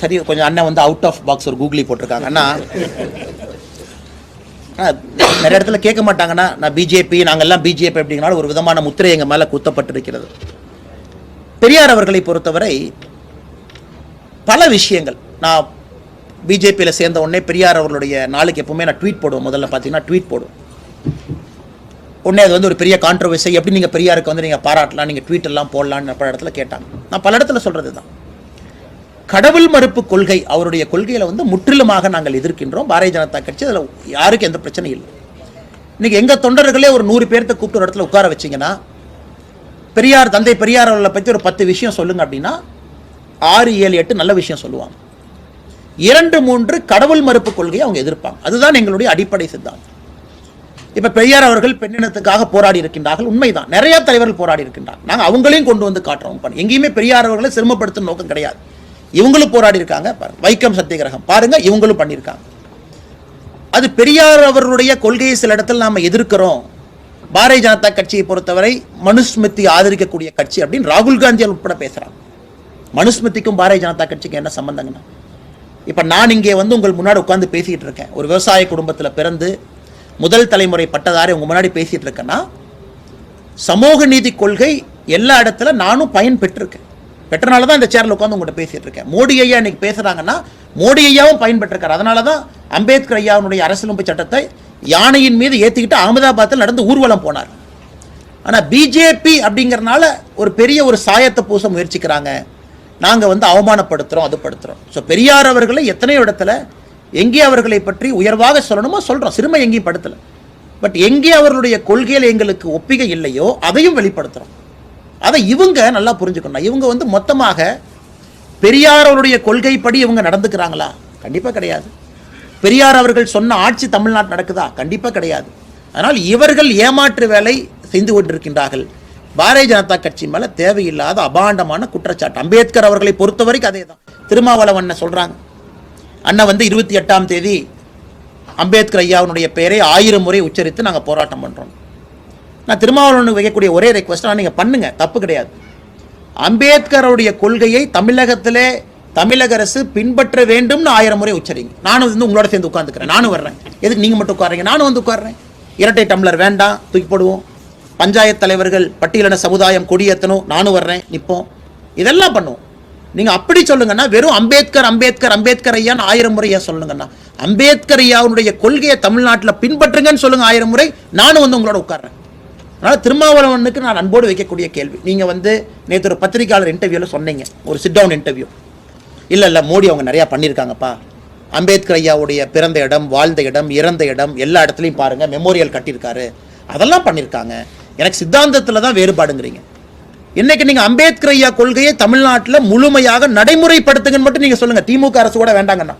சரி கொஞ்சம் அண்ணன் வந்து அவுட் ஆஃப் பாக்ஸ் ஒரு கூகுளி போட்டிருக்காங்க. அண்ணா நிறைய இடத்துல கேட்க மாட்டாங்கன்னா நான் பிஜேபி நாங்கள்லாம் பிஜேபி அப்படிங்கனால ஒரு விதமான முத்திரை எங்கள் மேலே குத்தப்பட்டிருக்கிறது. பெரியார் அவர்களை பொறுத்தவரை பல விஷயங்கள். நான் பிஜேபியில் சேர்ந்த உடனே பெரியார் அவர்களுடைய நாளுக்கு எப்பவுமே நான் ட்வீட் போடுவேன். முதல்ல பார்த்தீங்கன்னா ட்வீட் போடுவேன். உடனே அது வந்து ஒரு பெரிய கான்ட்ரவர்சி எப்படி நீங்கள் பெரியாருக்கு வந்து நீங்கள் பாராட்டலாம் நீங்கள் ட்வீட் எல்லாம் போடலான்னு பல இடத்துல கேட்டாங்க. நான் பல இடத்துல சொல்கிறது தான். கடவுள் மறுப்பு கொள்கை அவருடைய கொள்கையில் வந்து முற்றிலுமாக நாங்கள் எதிர்க்கின்றோம். பாரதிய ஜனதா கட்சி அதில் யாருக்கும் எந்த பிரச்சனையும் இல்லை. இன்னைக்கு எங்கள் தொண்டர்களே ஒரு நூறு பேர்த்த கூப்பிட்டு ஒரு இடத்துல உட்கார வச்சிங்கன்னா பெரியார் தந்தை பெரியார் அவர்களை பற்றி ஒரு பத்து விஷயம் சொல்லுங்க அப்படின்னா ஆறு ஏழு எட்டு நல்ல விஷயம் சொல்லுவாங்க. இரண்டு மூன்று கடவுள் மறுப்பு கொள்கையை அவங்க எதிர்ப்பாங்க. அதுதான் எங்களுடைய அடிப்படை சித்தாந்தம். இப்போ பெரியார் அவர்கள் பெண்ணினத்துக்காக போராடி இருக்கின்றார்கள். உண்மைதான். நிறைய தலைவர்கள் போராடி இருக்கின்றார்கள். நாங்கள் அவங்களையும் கொண்டு வந்து காட்டுறோம். எங்கேயுமே பெரியார் அவர்களை சிரமப்படுத்தும் நோக்கம் கிடையாது. இவங்களும் போராடி இருக்காங்க. வைக்கம் சத்தியகிரகம். பாருங்க இவங்களும் பண்ணியிருக்காங்க. அது பெரியார் அவர்களுடைய கொள்கையை சில இடத்துல நாம எதிர்க்கிறோம். பாரதிய ஜனதா கட்சியை பொறுத்தவரை மனுஸ்மிருதி ஆதரிக்கக்கூடிய கட்சி அப்படின்னு ராகுல் காந்தி உட்பட பேசுறாங்க. மனுஸ்மிருதிக்கும் பாரதிய ஜனதா கட்சிக்கும் என்ன சம்பந்தங்கண்ணா இப்போ நான் இங்கே வந்து உங்கள் முன்னாடி உட்காந்து பேசிகிட்டு இருக்கேன். ஒரு விவசாய குடும்பத்தில் பிறந்து முதல் தலைமுறை பட்டதாரி உங்கள் முன்னாடி பேசிகிட்டு இருக்கேன்னா சமூக நீதி கொள்கை எல்லா இடத்துல நானும் பயன் பெற்றிருக்கேன். பெற்றனால தான் இந்த சேரில் உட்காந்து உங்கள்கிட்ட பேசிட்டு இருக்கேன். மோடி ஐயா இன்னைக்கு பேசுகிறாங்கன்னா மோடி ஐயாவும் பயன்பெற்றிருக்காரு. அதனால தான் அம்பேத்கர் ஐயாவுடைய அரசியலமைப்பு சட்டத்தை யானையின் மீது ஏற்றிக்கிட்டு அகமதாபாத்தில் நடந்து ஊர்வலம் போனார். ஆனால் பிஜேபி அப்படிங்கிறனால ஒரு பெரிய ஒரு சாயத்தை பூச முயற்சிக்கிறாங்க. நாங்கள் வந்து அவமானப்படுத்துகிறோம் அது படுத்துகிறோம் ஸோ பெரியார் அவர்களை எத்தனையோ இடத்துல எங்கே அவர்களை பற்றி உயர்வாக சொல்லணுமோ சொல்கிறோம் சிறுமை எங்கேயும் படுத்தலை. பட் எங்கே அவர்களுடைய கொள்கையில் எங்களுக்கு ஒப்பிகை இல்லையோ அதையும் வெளிப்படுத்துகிறோம் அதை இவங்க நல்லா புரிஞ்சுக்கணும். இவங்க வந்து மொத்தமாக பெரியாரவருடைய கொள்கைப்படி இவங்க நடந்துக்கிறாங்களா? கண்டிப்பாக கிடையாது. பெரியார் அவர்கள் சொன்ன ஆட்சி தமிழ்நாட்டு நடக்குதா? கண்டிப்பாக கிடையாது. அதனால் இவர்கள் ஏமாற்று வேலை செய்து கொண்டிருக்கின்றார்கள். பாரதிய ஜனதா கட்சி மேலே தேவையில்லாத அபாண்டமான குற்றச்சாட்டு. அம்பேத்கர் அவர்களை பொறுத்தவரைக்கும் அதே தான் திருமாவளவன் சொல்கிறாங்க அண்ணன் வந்து இருபத்தி எட்டாம் தேதி அம்பேத்கர் ஐயாவுடைய பெயரை ஆயிரம் முறை உச்சரித்து நாங்கள் போராட்டம் பண்ணுறோம் நான் திருமாவளவனுக்கு வைக்கக்கூடிய ஒரே ரெக்வஸ்ட் நீங்கள் பண்ணுங்கள் தப்பு கிடையாது. அம்பேத்கருடைய கொள்கையை தமிழகத்திலே தமிழக அரசு பின்பற்ற வேண்டும்னு ஆயிரம் முறை உச்சரிங்க. நானும் வந்து உங்களோட சேர்ந்து உட்காந்துக்கிறேன் நானும் வர்றேன். எதுக்கு நீங்கள் மட்டும் உட்காருங்க நானும் வந்து உட்காடுறேன் இரட்டை டம்ளர் வேண்டாம் தூக்கி போடுவோம். பஞ்சாயத்து தலைவர்கள் பட்டியலின சமுதாயம் கொடியேற்றணும் நானும் வர்றேன் நிற்போம் இதெல்லாம் பண்ணுவோம். நீங்கள் அப்படி சொல்லுங்கன்னா வெறும் அம்பேத்கர் அம்பேத்கர் அம்பேத்கர் ஐயான்னு ஆயிரம் முறை ஏன் சொல்லுங்கன்னா அம்பேத்கர் ஐயாவுடைய கொள்கையை தமிழ்நாட்டில் பின்பற்றுங்கன்னு சொல்லுங்கள் ஆயிரம் முறை. நானும் வந்து உங்களோட உட்கார்றேன். அதனால் திருமாவளவனுக்கு நான் அன்போடு வைக்கக்கூடிய கேள்வி. நீங்கள் வந்து நேற்று ஒரு பத்திரிகையாளர் இன்டர்வியூவில் சொன்னீங்க. ஒரு சிட் டவுன் இன்டர்வியூ இல்லை இல்லை மோடி அவங்க நிறையா பண்ணியிருக்காங்கப்பா அம்பேத்கர் ஐயாவுடைய பிறந்த இடம் வாழ்ந்த இடம் இறந்த இடம் எல்லா இடத்துலையும் பாருங்கள் மெமோரியல் கட்டியிருக்காரு. அதெல்லாம் பண்ணியிருக்காங்க எனக்கு சித்தாந்தத்தில் தான் வேறுபாடுங்கிறீங்க. இன்னைக்கு நீங்கள் அம்பேத்கர் ஐயா கொள்கையை தமிழ்நாட்டில் முழுமையாக நடைமுறைப்படுத்துங்கன்னு மட்டும் நீங்கள் சொல்லுங்கள் திமுக அரசு கூட வேண்டாங்கண்ணா.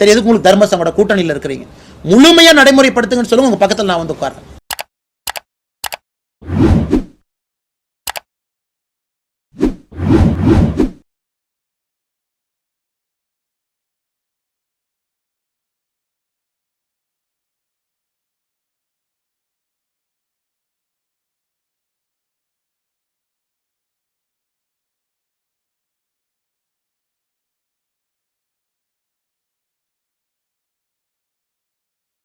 சரி எதுக்கு உங்களுக்கு தர்மசங்கோட கூட்டணியில் இருக்கிறீங்க? முழுமையாக நடைமுறைப்படுத்துங்கன்னு சொல்லுங்கள் உங்கள் பக்கத்தில் நான் வந்து உட்கார்றேன்.